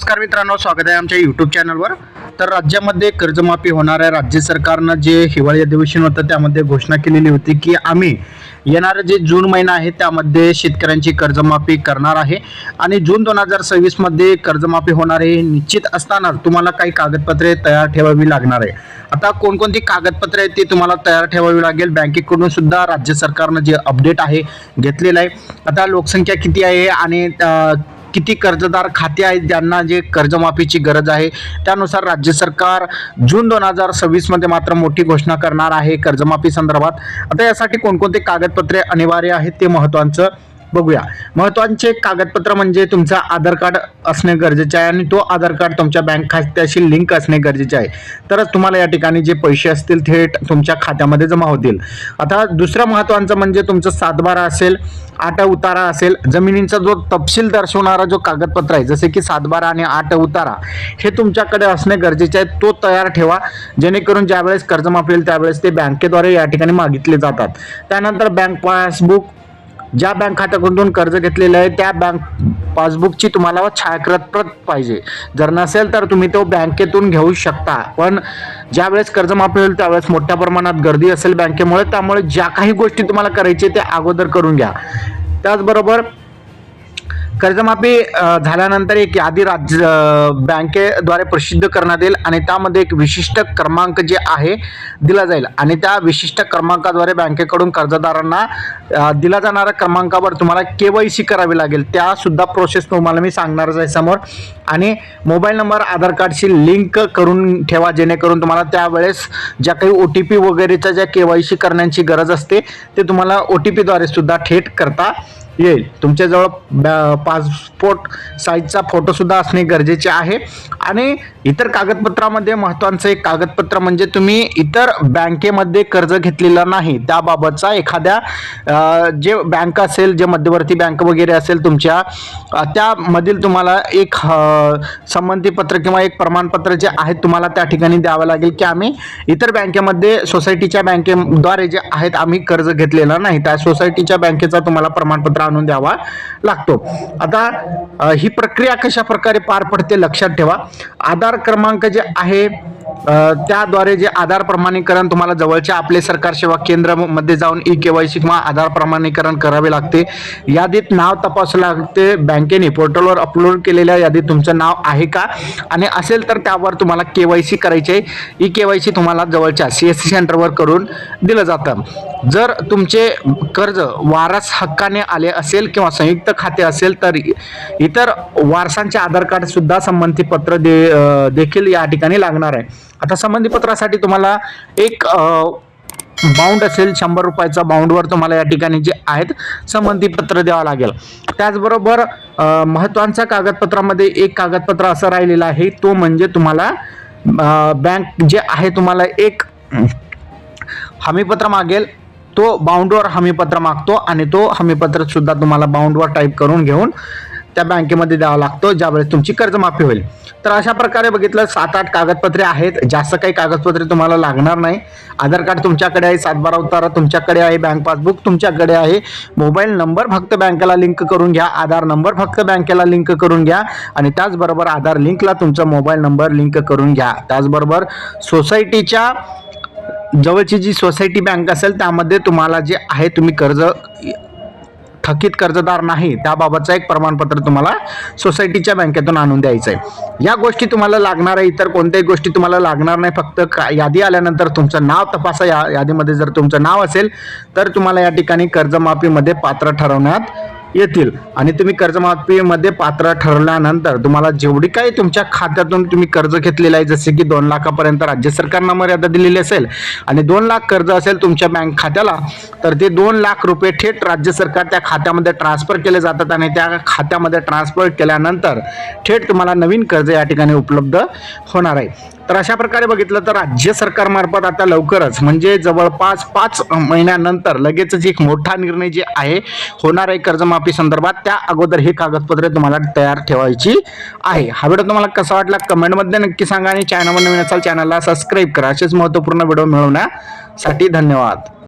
नमस्कार मित्रांनो स्वागत आहे आमच्या यूट्यूब चॅनलवर तर राज्यामध्ये कर्जमाफी होणार आहे. राज्य सरकारनं जे हिवाळी अधिवेशन होतं त्यामध्ये घोषणा केलेली होती की आम्ही येणारं जे जून महिना आहे त्यामध्ये शेतकऱ्यांची कर्जमाफी करणार आहे. आणि जून दोन हजार सव्वीसमध्ये कर्जमाफी होणार आहे निश्चित असताना तुम्हाला काही कागदपत्रे तयार ठेवावी लागणार आहे. आता कोणकोणती कागदपत्रे आहेत ती तुम्हाला तयार ठेवावी लागेल? बँकेकडून सुद्धा राज्य सरकारनं जे अपडेट आहे घेतलेलं आहे. आता लोकसंख्या किती आहे आणि किती कर्जदार खाते आहेत ज्यांना जे कर्जमाफीची गरज आहे. त्यानुसार राज्य सरकार जून दोन हजार सव्वीसमध्ये मात्र मोठी घोषणा करणार आहे कर्जमाफी संदर्भात. आता यासाठी कोणकोणते कागदपत्रे अनिवार्य आहेत ते महत्त्वाचं बघूया. महत्त्वाचे कागदपत्र म्हणजे तुमचा आधार कार्ड असणे गरजेचे आहे आणि तो आधार कार्ड तुमच्या बँक खात्याशी लिंक असणे गरजेचे आहे. तरच तुम्हाला या ठिकाणी जे पैसे असतील थेट तुमच्या खात्यामध्ये जमा होतील. आता दुसरं महत्त्वाचं म्हणजे तुमचं सातबारा असेल आठ उतारा असेल जमिनींचा जो तपशील दर्शवणारा जो कागदपत्र आहे जसे की सातबारा आणि आठ उतारा हे तुमच्याकडे असणे गरजेचे आहे. तो तयार ठेवा. जेणेकरून ज्यावेळेस कर्जमाफी येईल त्यावेळेस ते बँकेद्वारे या ठिकाणी मागितले जातात. त्यानंतर बँक पासबुक ज्या बँक खात्याकडून कर्ज घेतलेलं आहे त्या बँक पासबुकची तुम्हाला छायाकृत प्रत पाहिजे. जर नसेल तर तुम्ही तो बँकेतून घेऊ शकता. पण ज्यावेळेस कर्जमाफी होईल त्यावेळेस मोठ्या प्रमाणात गर्दी असेल बँकेमुळे त्यामुळे ज्या काही गोष्टी तुम्हाला करायची ते अगोदर करून घ्या. त्याचबरोबर कर्जमाफी झाल्यानंतर एक यादी राज्य बँकेद्वारे प्रसिद्ध करण्यात येईल आणि त्यामध्ये एक विशिष्ट क्रमांक जे आहे दिला जाईल. आणि त्या विशिष्ट क्रमांकाद्वारे बँकेकडून कर्जदारांना दिला जाणाऱ्या क्रमांकावर तुम्हाला के वाय सी करावी लागेल. त्यासुद्धा प्रोसेस तुम्हाला मी सांगणारच आहे समोर. आणि मोबाईल नंबर आधार कार्डशी लिंक करून ठेवा जेणेकरून तुम्हाला त्यावेळेस ज्या काही ओ टी पी वगैरेच्या ज्या के वाय सी करण्याची गरज असते ते तुम्हाला ओ टी पीद्वारे सुद्धा थेट करता येईल तुमच्याजवळ ब- पासपोर्ट साईजचा फोटोसुद्धा असणे गरजेचे आहे. आणि इतर कागदपत्रामध्ये महत्त्वाचं एक कागदपत्र म्हणजे तुम्ही इतर बँकेमध्ये कर्ज घेतलेलं नाही. त्याबाबतचा एखाद्या जे बँक असेल जे मध्यवर्ती बँक वगैरे असेल तुमच्या त्यामधील तुम्हाला एक अ, संमतीपत्र किंवा एक प्रमाणपत्र जे आहे तुम्हाला त्या ठिकाणी द्यावं लागेल की आम्ही इतर बँकेमध्ये सोसायटीच्या बँकेद्वारे जे आहेत आम्ही कर्ज घेतलेलं नाही. त्या सोसायटीच्या बँकेचा तुम्हाला प्रमाणपत्र आणून द्यावा लागतो. आता ही प्रक्रिया कशा प्रकारे पार पडते लक्षात ठेवा. आधार क्रमांक जे आहे त्याद्वारे जे आधार प्रमाणीकरण तुम्हाला जवळच्या आपले सरकार सेवा केंद्रमध्ये जाऊन ई के वाय सी किंवा आधार प्रमाणीकरण करावे लागते. यादीत नाव तपासावं लागते. बँकेने पोर्टलवर अपलोड केलेल्या यादीत तुमचं नाव आहे का? आणि असेल तर त्यावर तुम्हाला के वाय सी करायचे. आहे ई के वाय सी तुम्हाला जवळच्या सी एस सी सेंटरवर करून दिलं जातं. जर तुमचे कर्ज वारस हक्काने आले असेल किंवा संयुक्त खाते असेल तर इतर वारसांचे आधार कार्ड सुद्धा संबंधित पत्र दे देखील या ठिकाणी लागणार आहे. आता संबंधी पत्रासाठी तुम्हाला एक बाउंड असेल शंभर रुपयाचा बाउंडवर तुम्हाला या ठिकाणी जे आहेत संबंधी पत्र द्यावं लागेल. त्याचबरोबर अ, महत्त्वाच्या कागदपत्रामध्ये एक कागदपत्र असं राहिलेलं आहे तो म्हणजे तुम्हाला बँक जे आहे तुम्हाला एक हमीपत्र मागेल तो बाउंडवर हमीपत्र मागतो आणि तो हमीपत्र सुद्धा तुम्हाला बाउंडवर टाईप करून घेऊन त्या बँकेमध्ये द्यावा लागतो ज्यावेळेस तुमची कर्जमाफी होईल. तर अशा प्रकारे बघितलं सात आठ कागदपत्रे आहेत. जास्त काही कागदपत्रे तुम्हाला लागणार नाही. आधार कार्ड तुमच्याकडे आहे सातबारा उतारा तुमच्याकडे आहे बँक पासबुक तुमच्याकडे आहे. मोबाईल नंबर फक्त बँकेला लिंक करून घ्या. आधार नंबर फक्त बँकेला लिंक करून घ्या. आणि त्याचबरोबर आधार लिंकला तुमचा मोबाईल नंबर लिंक करून घ्या. त्याचबरोबर सोसायटीच्या जवळची जी सोसायटी बँक असेल त्यामध्ये तुम्हाला जे आहे तुम्ही कर्ज थकीत कर्जदार नाही त्याबाबतचं एक प्रमाणपत्र तुम्हाला सोसायटीच्या बँकेतून आणून द्यायचं आहे या गोष्टी तुम्हाला लागणार आहे इतर कोणत्याही गोष्टी तुम्हाला लागणार नाही फक्त का यादी आल्यानंतर तुमचं नाव तपासा या यादीमध्ये जर तुमचं नाव असेल तर तुम्हाला या ठिकाणी कर्जमाफीमध्ये पात्र ठरवण्यात येतील. आणि तुम्ही कर्जमाफीमध्ये पात्र ठरल्यानंतर तुम्हाला जेवढी काही तुमच्या खात्यातून तुम्ही कर्ज घेतलेलं आहे जसे की दोन लाखापर्यंत राज्य सरकारनं मर्यादा दिलेली असेल आणि दोन लाख कर्ज असेल तुमच्या बँक खात्याला तर ते दोन लाख रुपये थेट राज्य सरकार त्या खात्यामध्ये ट्रान्सफर केले जातात आणि त्या खात्यामध्ये ट्रान्सफर केल्यानंतर थेट तुम्हाला नवीन कर्ज या ठिकाणी उपलब्ध होणार आहे. तर अशा प्रकारे बघितलं तर राज्य सरकारमार्फत आता लवकरच म्हणजे जवळपास पाच महिन्यानंतर लगेचच एक मोठा निर्णय जे आहे होणार आहे कर्जमाफी संदर्भात त्या अगोदर हे कागदपत्रे तुम्हाला तयार ठेवायची आहे. हा व्हिडिओ तुम्हाला कसा वाटला कमेंटमध्ये नक्की सांगा आणि चॅनलवर नवीन असाल चॅनलला सबस्क्राईब करा. असेच महत्त्वपूर्ण व्हिडिओ मिळवण्यासाठी धन्यवाद.